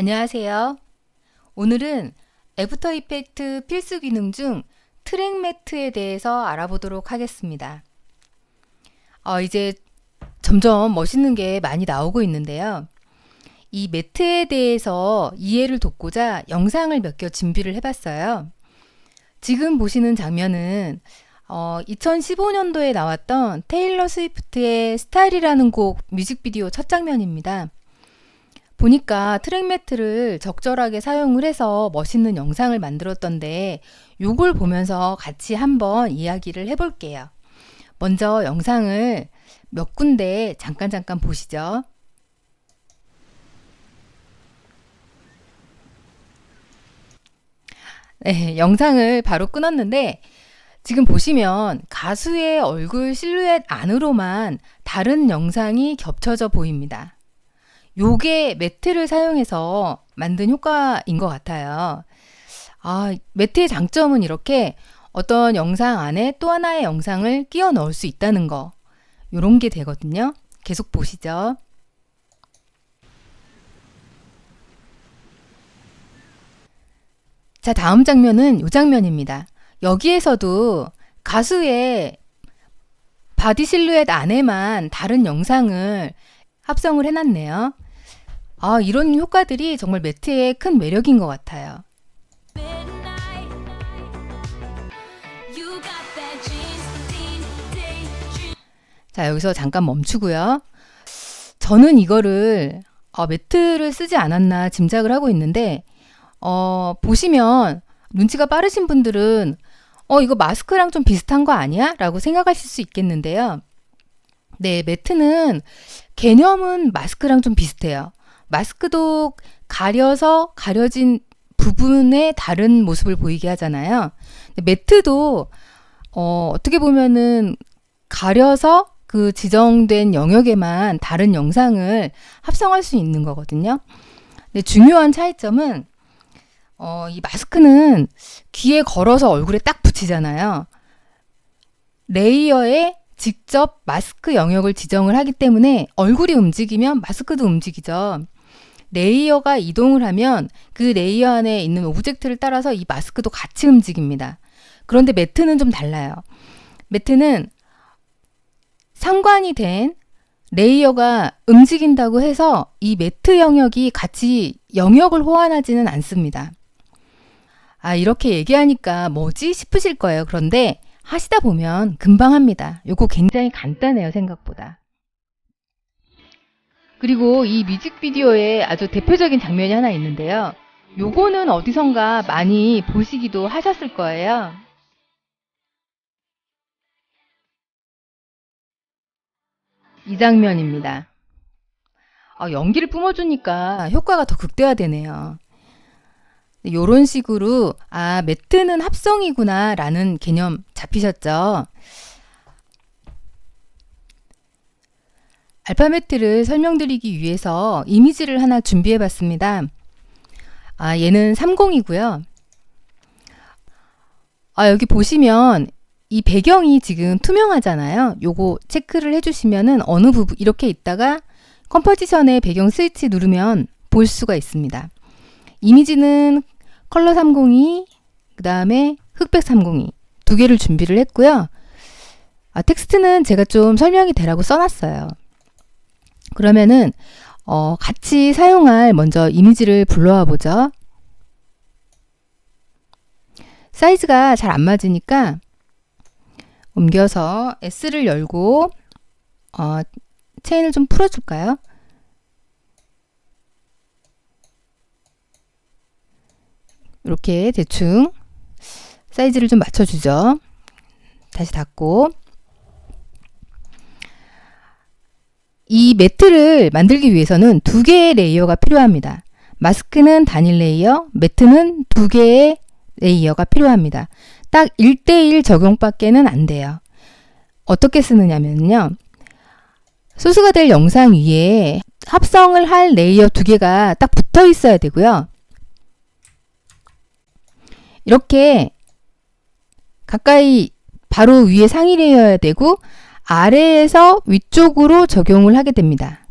안녕하세요. 오늘은 애프터 이펙트 필수 기능 중 트랙 매트에 대해서 알아보도록 하겠습니다. 어, 이제 점점 멋있는 게 많이 나오고 있는데요. 이 매트에 대해서 이해를 돕고자 영상을 몇 개 준비를 해봤어요. 지금 보시는 장면은 어, 2015년도에 나왔던 테일러 스위프트의 스타일이라는 곡 뮤직비디오 첫 장면입니다. 보니까 트랙 매트를 적절하게 사용을 해서 멋있는 영상을 만들었던데 요걸 보면서 같이 한번 이야기를 해볼게요. 먼저 영상을 몇 군데 잠깐 잠깐 보시죠. 네, 영상을 바로 끊었는데 지금 보시면 가수의 얼굴 실루엣 안으로만 다른 영상이 겹쳐져 보입니다. 요게 매트를 사용해서 만든 효과인 것 같아요. 아, 매트의 장점은 이렇게 어떤 영상 안에 또 하나의 영상을 끼워 넣을 수 있다는 거. 요런 게 되거든요. 계속 보시죠. 자, 다음 장면은 요 장면입니다. 여기에서도 가수의 바디 실루엣 안에만 다른 영상을 합성을 해놨네요. 아, 이런 효과들이 정말 매트의 큰 매력인 것 같아요. 자, 여기서 잠깐 멈추고요. 저는 이거를 어, 매트를 쓰지 않았나 짐작을 하고 있는데, 어, 보시면 눈치가 빠르신 분들은 어, 이거 마스크랑 좀 비슷한 거 아니야? 라고 생각하실 수 있겠는데요. 네, 매트는 개념은 마스크랑 좀 비슷해요. 마스크도 가려서 가려진 부분에 다른 모습을 보이게 하잖아요. 매트도 어, 어떻게 보면은 가려서 그 지정된 영역에만 다른 영상을 합성할 수 있는 거거든요. 근데 중요한 차이점은 어, 이 마스크는 귀에 걸어서 얼굴에 딱 붙이잖아요. 레이어에 직접 마스크 영역을 지정을 하기 때문에 얼굴이 움직이면 마스크도 움직이죠. 레이어가 이동을 하면 그 레이어 안에 있는 오브젝트를 따라서 이 마스크도 같이 움직입니다. 그런데 매트는 좀 달라요. 매트는 상관이 된 레이어가 움직인다고 해서 이 매트 영역이 같이 영역을 호환하지는 않습니다. 아, 이렇게 얘기하니까 뭐지 싶으실 거예요. 그런데 하시다 보면 금방 합니다. 요거 굉장히 간단해요, 생각보다. 그리고 이 뮤직비디오에 아주 대표적인 장면이 하나 있는데요. 요거는 어디선가 많이 보시기도 하셨을 거예요. 이 장면입니다. 어, 연기를 뿜어주니까 효과가 더 극대화되네요. 이런 식으로 아 매트는 합성이구나 라는 개념 잡히셨죠? 알파매트를 설명드리기 위해서 이미지를 하나 준비해 봤습니다. 아, 얘는 30이고요. 아, 여기 보시면 이 배경이 지금 투명하잖아요. 요거 체크를 해주시면은 어느 부분 이렇게 있다가 컴포지션의 배경 스위치 누르면 볼 수가 있습니다. 이미지는 컬러 302, 그 다음에 흑백 302 두 개를 준비를 했고요. 아, 텍스트는 제가 좀 설명이 되라고 써놨어요. 그러면은 어, 같이 사용할 먼저 이미지를 불러와 보죠. 사이즈가 잘 안 맞으니까 옮겨서 S를 열고 어, 체인을 좀 풀어줄까요? 이렇게 대충 사이즈를 좀 맞춰주죠. 다시 닫고 이 매트를 만들기 위해서는 두 개의 레이어가 필요합니다. 마스크는 단일 레이어, 매트는 두 개의 레이어가 필요합니다. 딱 1대1 적용밖에는 안 돼요. 어떻게 쓰느냐면요. 소스가 될 영상 위에 합성을 할 레이어 두 개가 딱 붙어 있어야 되고요. 이렇게 가까이 바로 위에 상위 레이어야 되고 아래에서 위쪽으로 적용을 하게 됩니다.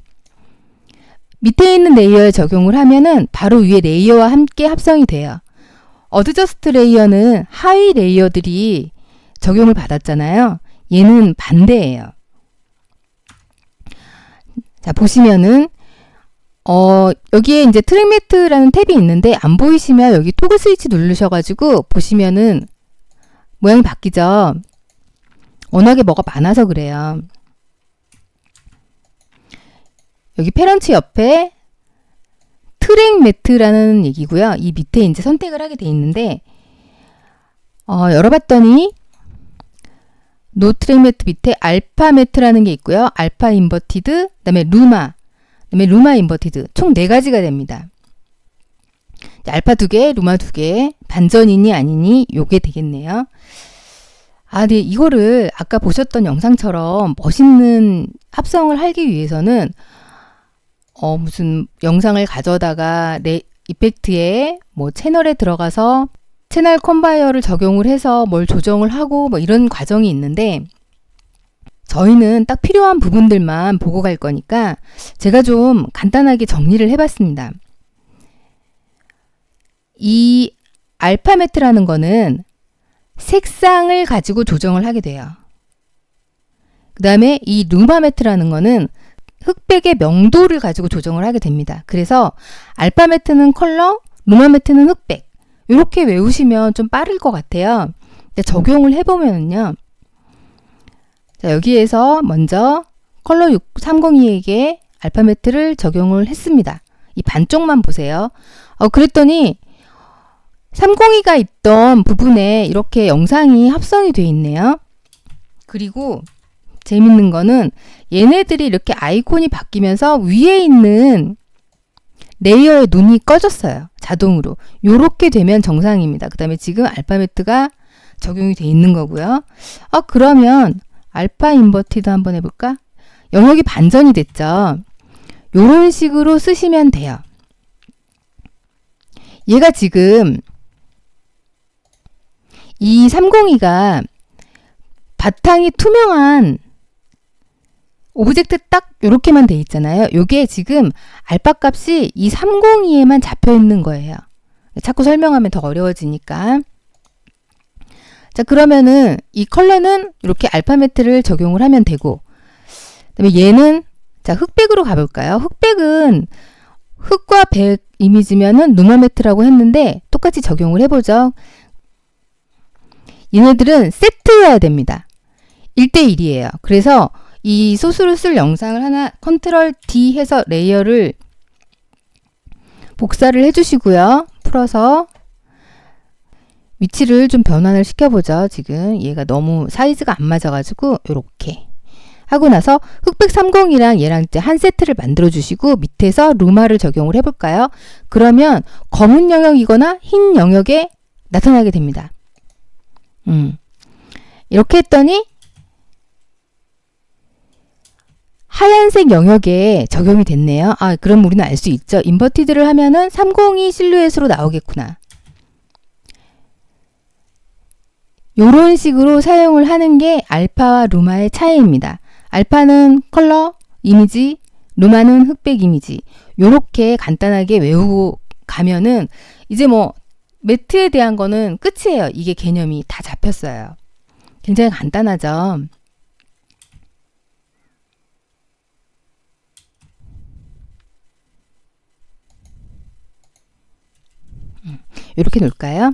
밑에 있는 레이어에 적용을 하면은 바로 위에 레이어와 함께 합성이 돼요. 어드저스트 레이어는 하위 레이어들이 적용을 받았잖아요. 얘는 반대예요. 자, 보시면은 어, 여기에 이제 트랙 매트라는 탭이 있는데 안 보이시면 여기 토글 스위치 누르셔가지고 보시면은 모양이 바뀌죠. 워낙에 뭐가 많아서 그래요. 여기 페런츠 옆에 트랙 매트라는 얘기고요. 이 밑에 이제 선택을 하게 돼 있는데 어, 열어봤더니 노 트랙 매트 밑에 알파 매트라는 게 있고요. 알파 인버티드, 그다음에 루마, 그다음에 루마 인버티드 총 네 가지가 됩니다. 알파 두 개, 루마 두 개, 반전이니 아니니 요게 되겠네요. 아, 네, 이거를 아까 보셨던 영상처럼 멋있는 합성을 하기 위해서는 어, 무슨 영상을 가져다가 내 이펙트에 뭐 채널에 들어가서 채널 컨바이어를 적용을 해서 뭘 조정을 하고 뭐 이런 과정이 있는데 저희는 딱 필요한 부분들만 보고 갈 거니까 제가 좀 간단하게 정리를 해봤습니다. 이 알파매트라는 거는 색상을 가지고 조정을 하게 돼요. 그 다음에 이 루마매트라는 거는 흑백의 명도를 가지고 조정을 하게 됩니다. 그래서 알파매트는 컬러, 루마매트는 흑백. 이렇게 외우시면 좀 빠를 것 같아요. 근데 적용을 해보면요. 자, 여기에서 먼저 컬러 302에게 알파매트를 적용을 했습니다. 이 반쪽만 보세요. 어, 그랬더니 302가 있던 부분에 이렇게 영상이 합성이 되어 있네요. 그리고 재밌는 거는 얘네들이 이렇게 아이콘이 바뀌면서 위에 있는 레이어의 눈이 꺼졌어요. 자동으로. 요렇게 되면 정상입니다. 그 다음에 지금 알파매트가 적용이 돼 있는 거고요. 어, 그러면 알파 인버티드 한번 해볼까? 영역이 반전이 됐죠. 요런 식으로 쓰시면 돼요. 얘가 지금 이 302가 바탕이 투명한 오브젝트 딱 이렇게만 돼 있잖아요. 요게 지금 알파 값이 이 302에만 잡혀 있는 거예요. 자꾸 설명하면 더 어려워지니까. 자, 그러면은 이 컬러는 이렇게 알파 매트를 적용을 하면 되고, 그다음에 얘는 자, 흑백으로 가볼까요? 흑백은 흑과 백 이미지면은 누마 매트라고 했는데 똑같이 적용을 해보죠. 얘네들은 세트여야 됩니다. 1대1이에요. 그래서 이 소스를 쓸 영상을 하나 컨트롤 D 해서 레이어를 복사를 해주시고요. 풀어서 위치를 좀 변환을 시켜보죠. 지금 얘가 너무 사이즈가 안 맞아가지고 이렇게 하고 나서 흑백 30이랑 얘랑 이제 한 세트를 만들어 주시고 밑에서 루마를 적용을 해볼까요? 그러면 검은 영역이거나 흰 영역에 나타나게 됩니다. 음. 이렇게 했더니 하얀색 영역에 적용이 됐네요. 아, 그럼 우리는 알 수 있죠. 인버티드를 하면은 302 실루엣으로 나오겠구나. 이런 식으로 사용을 하는 게 알파와 루마의 차이입니다. 알파는 컬러 이미지, 루마는 흑백 이미지. 이렇게 간단하게 외우고 가면은 이제 뭐 매트에 대한 거는 끝이에요. 이게 개념이 다 잡혔어요. 굉장히 간단하죠. 이렇게 놓을까요?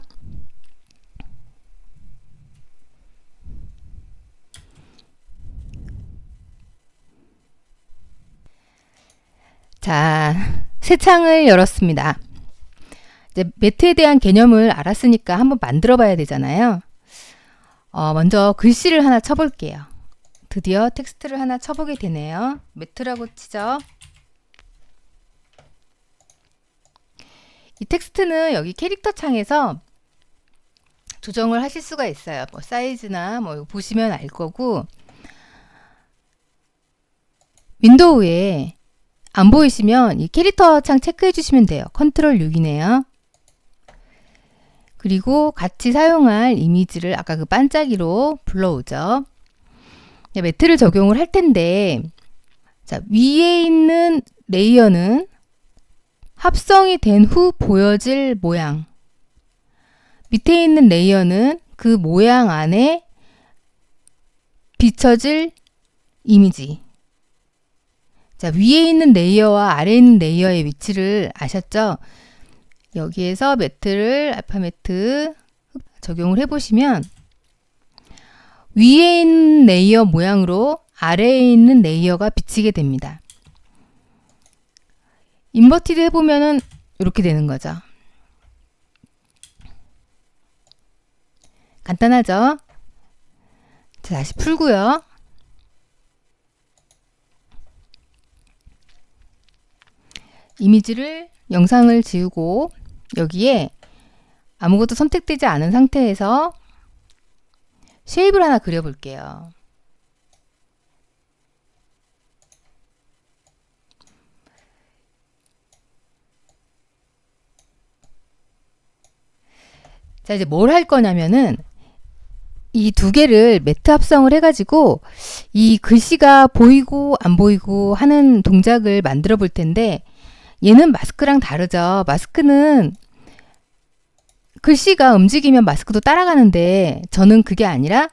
자, 새 창을 열었습니다. 이제 매트에 대한 개념을 알았으니까 한번 만들어 봐야 되잖아요. 어, 먼저 글씨를 하나 쳐볼게요. 드디어 텍스트를 하나 쳐보게 되네요. 매트라고 치죠. 이 텍스트는 여기 캐릭터 창에서 조정을 하실 수가 있어요. 뭐 사이즈나 뭐 보시면 알 거고 윈도우에 안 보이시면 이 캐릭터 창 체크해 주시면 돼요. 컨트롤 6이네요. 그리고 같이 사용할 이미지를 아까 그 반짝이로 불러오죠. 매트를 적용을 할 텐데 자, 위에 있는 레이어는 합성이 된 후 보여질 모양. 밑에 있는 레이어는 그 모양 안에 비춰질 이미지. 자, 위에 있는 레이어와 아래에 있는 레이어의 위치를 아셨죠? 여기에서 매트를 알파 매트 적용을 해보시면 위에 있는 레이어 모양으로 아래에 있는 레이어가 비치게 됩니다. 인버티드 해보면은 이렇게 되는 거죠. 간단하죠? 자, 다시 풀고요. 이미지를 영상을 지우고 여기에 아무것도 선택되지 않은 상태에서 쉐입을 하나 그려볼게요. 자, 이제 뭘 할 거냐면은 이 두 개를 매트 합성을 해가지고 이 글씨가 보이고 안 보이고 하는 동작을 만들어 볼 텐데 얘는 마스크랑 다르죠. 마스크는 글씨가 움직이면 마스크도 따라가는데 저는 그게 아니라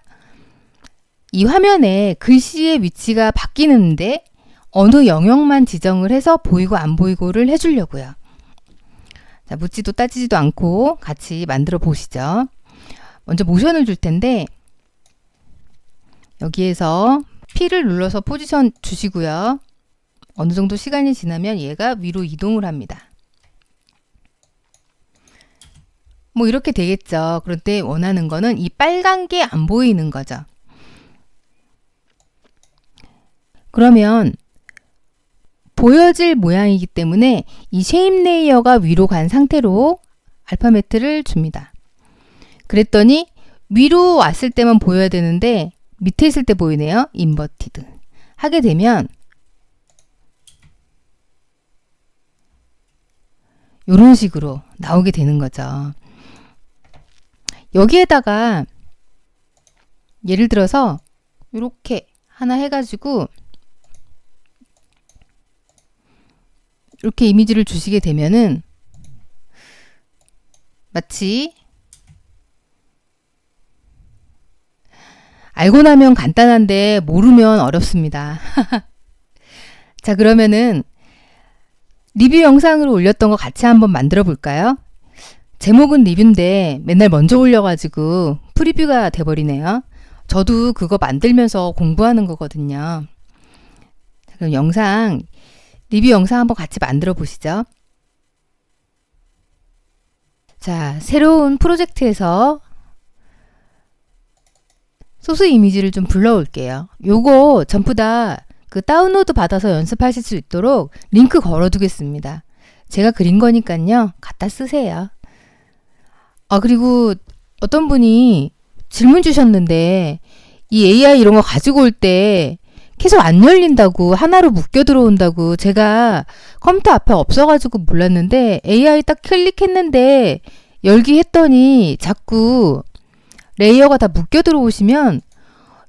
이 화면에 글씨의 위치가 바뀌는데 어느 영역만 지정을 해서 보이고 안 보이고를 해주려고요. 자, 묻지도 따지지도 않고 같이 만들어 보시죠. 먼저 모션을 줄 텐데 여기에서 P를 눌러서 포지션 주시고요. 어느 정도 시간이 지나면 얘가 위로 이동을 합니다. 뭐 이렇게 되겠죠. 그런데 원하는 거는 이 빨간 게 안 보이는 거죠. 그러면 보여질 모양이기 때문에 이 쉐입 레이어가 위로 간 상태로 알파매트를 줍니다. 그랬더니 위로 왔을 때만 보여야 되는데 밑에 있을 때 보이네요. 인버티드. 하게 되면 이런 식으로 나오게 되는 거죠. 여기에다가 예를 들어서 이렇게 하나 해가지고 이렇게 이미지를 주시게 되면은 마치 알고 나면 간단한데 모르면 어렵습니다. 자, 그러면은 리뷰 영상으로 올렸던 거 같이 한번 만들어 볼까요? 제목은 리뷰인데 맨날 먼저 올려가지고 프리뷰가 돼버리네요. 저도 그거 만들면서 공부하는 거거든요. 그럼 영상, 리뷰 영상 한번 같이 만들어 보시죠. 자, 새로운 프로젝트에서 소스 이미지를 좀 불러올게요. 요거 전부 다 그 다운로드 받아서 연습하실 수 있도록 링크 걸어두겠습니다. 제가 그린 거니까요. 갖다 쓰세요. 아, 그리고 어떤 분이 질문 주셨는데 이 AI 이런 거 가지고 올 때 계속 안 열린다고 하나로 묶여 들어온다고 제가 컴퓨터 앞에 없어가지고 몰랐는데 AI 딱 클릭했는데 열기 했더니 자꾸 레이어가 다 묶여 들어오시면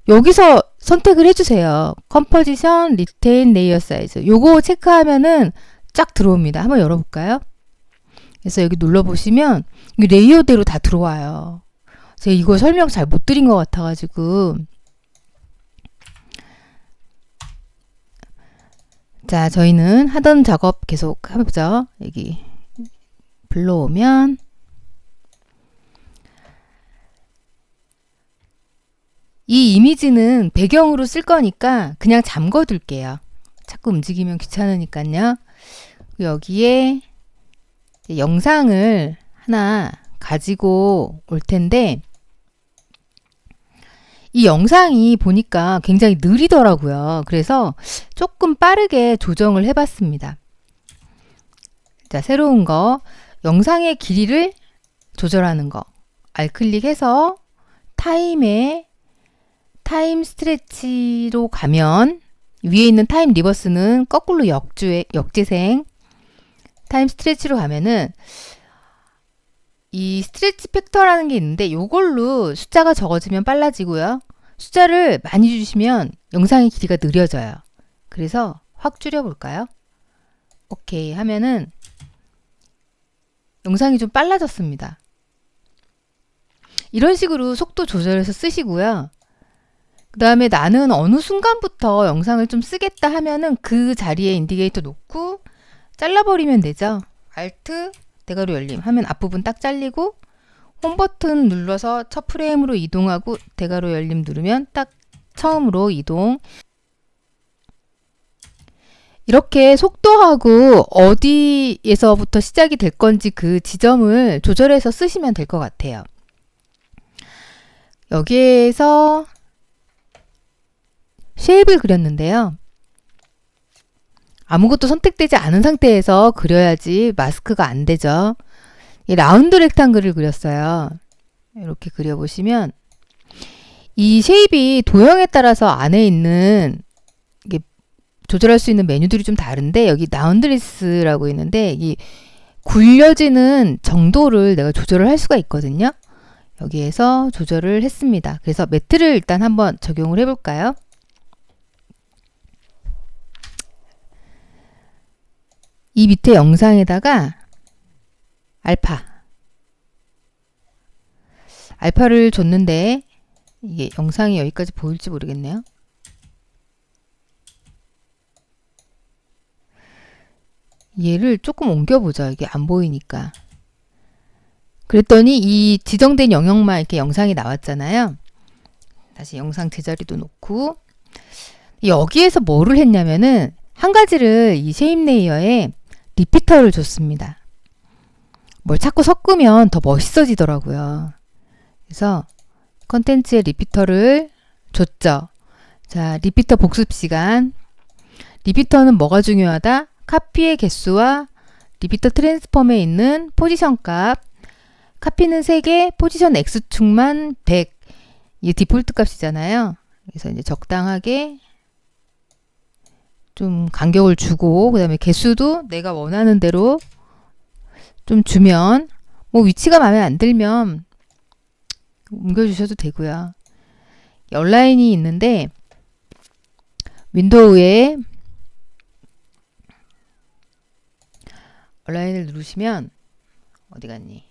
여기서 선택을 해주세요. 컴포지션, 리테인, 레이어 사이즈. 요거 체크하면은 쫙 들어옵니다. 한번 열어볼까요? 그래서 여기 눌러보시면 이 레이어대로 다 들어와요. 제가 이거 설명 잘 못 드린 것 같아가지고 자 저희는 하던 작업 계속 해보죠. 여기 불러오면 이 이미지는 배경으로 쓸 거니까 그냥 잠궈 둘게요. 자꾸 움직이면 귀찮으니까요. 여기에 영상을 하나 가지고 올 텐데 이 영상이 보니까 굉장히 느리더라고요. 그래서 조금 빠르게 조정을 해봤습니다. 자, 새로운 거. 영상의 길이를 조절하는 거. 알클릭해서 타임에 타임 스트레치로 가면 위에 있는 타임 리버스는 거꾸로 역주에, 역재생 타임 스트레치로 가면은 이 스트레치 팩터라는 게 있는데 이걸로 숫자가 적어지면 빨라지고요. 숫자를 많이 주시면 영상의 길이가 느려져요. 그래서 확 줄여볼까요? 오케이 하면은 영상이 좀 빨라졌습니다. 이런 식으로 속도 조절해서 쓰시고요. 그 다음에 나는 어느 순간부터 영상을 좀 쓰겠다 하면은 그 자리에 인디게이터 놓고 잘라버리면 되죠. 알트, 대가로 열림 하면 앞부분 딱 잘리고 홈 버튼 눌러서 첫 프레임으로 이동하고 대가로 열림 누르면 딱 처음으로 이동. 이렇게 속도하고 어디에서부터 시작이 될 건지 그 지점을 조절해서 쓰시면 될 것 같아요. 여기에서 쉐입을 그렸는데요. 아무것도 선택되지 않은 상태에서 그려야지 마스크가 안 되죠. 이 라운드 렉탱글을 그렸어요. 이렇게 그려보시면 이 쉐입이 도형에 따라서 안에 있는 조절할 수 있는 메뉴들이 좀 다른데 여기 라운드리스라고 있는데 이 굴려지는 정도를 내가 조절을 할 수가 있거든요. 여기에서 조절을 했습니다. 그래서 매트를 일단 한번 적용을 해볼까요? 이 밑에 영상에다가 알파 알파를 줬는데 이게 영상이 여기까지 보일지 모르겠네요. 얘를 조금 옮겨보자. 이게 안 보이니까. 그랬더니 이 지정된 영역만 이렇게 영상이 나왔잖아요. 다시 영상 제자리도 놓고 여기에서 뭐를 했냐면은 한 가지를 이 쉐임 레이어에 리피터를 줬습니다. 뭘 자꾸 섞으면 더 멋있어지더라고요. 그래서 컨텐츠에 리피터를 줬죠. 자, 리피터 복습 시간. 리피터는 뭐가 중요하다? 카피의 개수와 리피터 트랜스폼에 있는 포지션 값. 카피는 3개, 포지션 X축만 100. 이게 디폴트 값이잖아요. 그래서 이제 적당하게 좀 간격을 주고 그다음에 개수도 내가 원하는 대로 좀 주면 뭐 위치가 마음에 안 들면 옮겨주셔도 되고요. 온라인이 있는데 윈도우에 온라인을 누르시면 어디 갔니?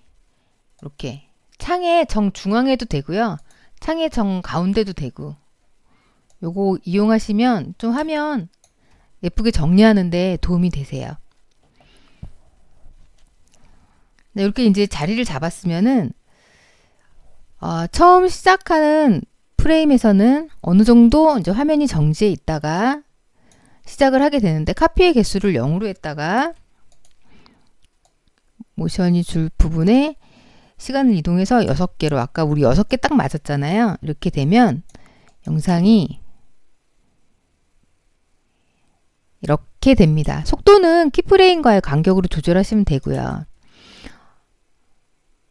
이렇게 창의 정 중앙에도 되고요. 창의 정 가운데도 되고 요거 이용하시면 좀 하면 예쁘게 정리하는데 도움이 되세요. 네, 이렇게 이제 자리를 잡았으면은 어, 처음 시작하는 프레임에서는 어느 정도 이제 화면이 정지해 있다가 시작을 하게 되는데 카피의 개수를 0으로 했다가 모션이 줄 부분에 시간을 이동해서 6개로 아까 우리 6개 딱 맞았잖아요. 이렇게 되면 영상이 이렇게 됩니다. 속도는 키프레임과의 간격으로 조절하시면 되고요.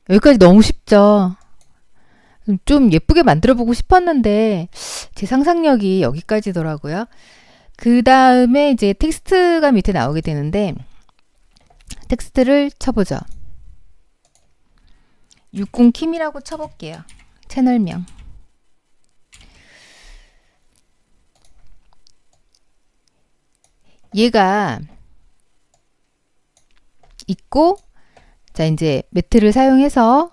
여기까지 너무 쉽죠? 좀 예쁘게 만들어 보고 싶었는데 제 상상력이 여기까지더라고요. 그 다음에 이제 텍스트가 밑에 나오게 되는데 텍스트를 쳐보죠. 60킴이라고 쳐볼게요. 채널명. 얘가 있고 자 이제 매트를 사용해서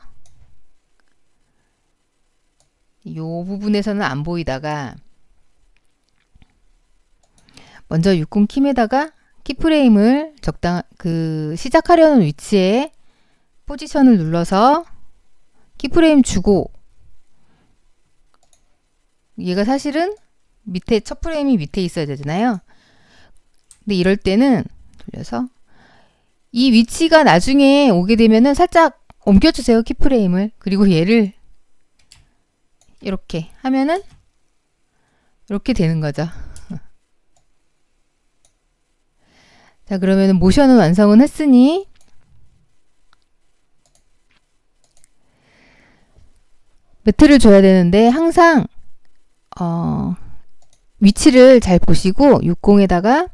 요 부분에서는 안 보이다가 먼저 60 킴에다가 키프레임을 적당 그 시작하려는 위치에 포지션을 눌러서 키프레임 주고 얘가 사실은 밑에 첫 프레임이 밑에 있어야 되잖아요. 근데 이럴 때는 돌려서 이 위치가 나중에 오게 되면은 살짝 옮겨주세요 키프레임을 그리고 얘를 이렇게 하면은 이렇게 되는 거죠. 자 그러면은 모션은 완성은 했으니 매트를 줘야 되는데 항상 어, 위치를 잘 보시고 60에다가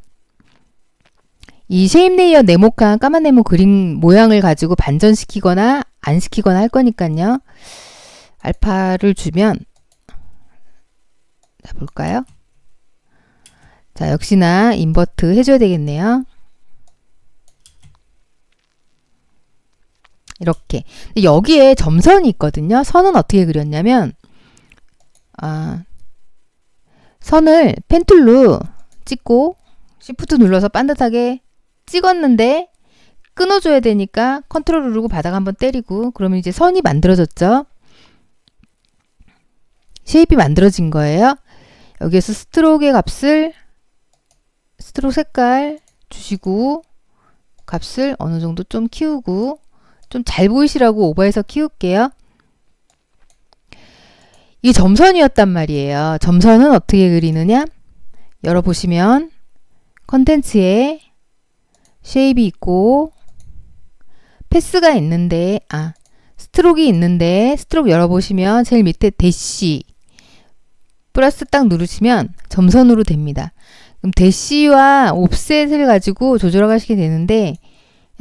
이 쉐임 레이어 네모칸 까만 네모 그림 모양을 가지고 반전시키거나 안 시키거나 할 거니까요. 알파를 주면 자 볼까요? 자 역시나 인버트 해줘야 되겠네요. 이렇게. 여기에 점선이 있거든요. 선은 어떻게 그렸냐면, 아, 선을 펜툴로 찍고, 시프트 눌러서 반듯하게 찍었는데, 끊어줘야 되니까 컨트롤 누르고 바닥 한번 때리고, 그러면 이제 선이 만들어졌죠. 쉐입이 만들어진 거예요. 여기에서 스트로크의 값을, 스트로크 색깔 주시고, 값을 어느 정도 좀 키우고, 좀 잘 보이시라고 오버해서 키울게요. 이 점선이었단 말이에요. 점선은 어떻게 그리느냐? 열어보시면 컨텐츠에 쉐입이 있고 패스가 있는데 아 스트로크 있는데 스트로크 열어보시면 제일 밑에 대시 플러스 딱 누르시면 점선으로 됩니다. 그럼 대시와 옵셋을 가지고 조절하시게 되는데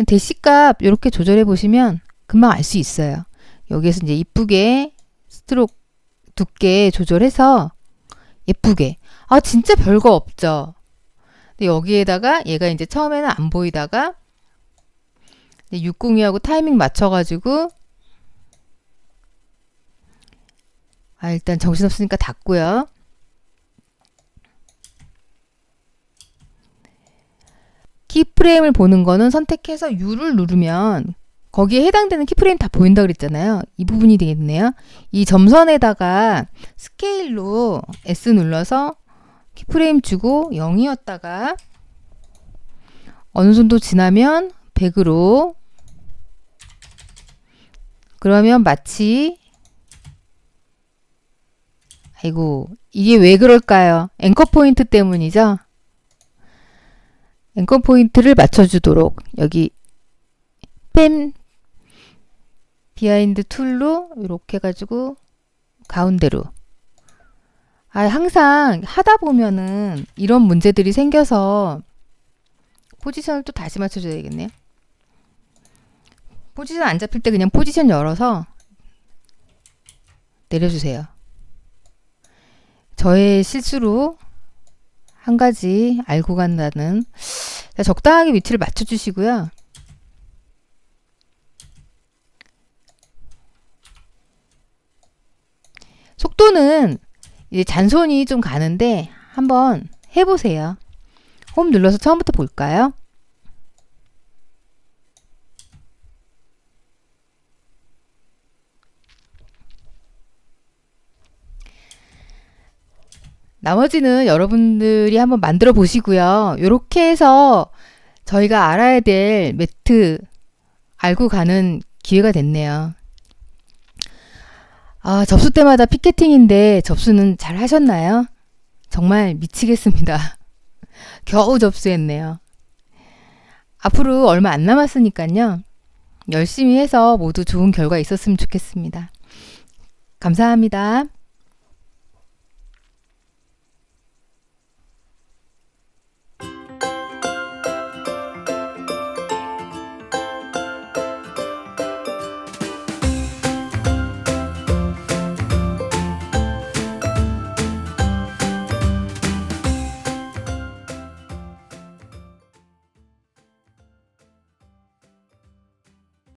대시 값 이렇게 조절해 보시면 금방 알 수 있어요. 여기에서 이제 이쁘게 스트로크 두께 조절해서 예쁘게. 아, 진짜 별거 없죠. 여기에다가 얘가 이제 처음에는 안 보이다가 602하고 타이밍 맞춰가지고 아, 일단 정신없으니까 닫고요. 키프레임을 보는 거는 선택해서 U를 누르면 거기에 해당되는 키프레임 다 보인다 그랬잖아요. 이 부분이 되겠네요. 이 점선에다가 스케일로 S 눌러서 키프레임 주고 0이었다가 어느 정도 지나면 100으로 그러면 마치 아이고 이게 왜 그럴까요? 앵커 포인트 때문이죠. 앵커 포인트를 맞춰주도록 여기 펜 비하인드 툴로 이렇게 해가지고 가운데로 아 항상 하다 보면은 이런 문제들이 생겨서 포지션을 또 다시 맞춰줘야 되겠네요. 포지션 안 잡힐 때 그냥 포지션 열어서 내려주세요. 저의 실수로 한 가지 알고 간다는 적당하게 위치를 맞춰주시고요. 속도는 이제 잔손이 좀 가는데 한번 해보세요. 홈 눌러서 처음부터 볼까요? 나머지는 여러분들이 한번 만들어 보시고요. 이렇게 해서 저희가 알아야 될 매트 알고 가는 기회가 됐네요. 아, 접수 때마다 피켓팅인데 접수는 잘 하셨나요? 정말 미치겠습니다. 겨우 접수했네요. 앞으로 얼마 안 남았으니까요. 열심히 해서 모두 좋은 결과 있었으면 좋겠습니다. 감사합니다.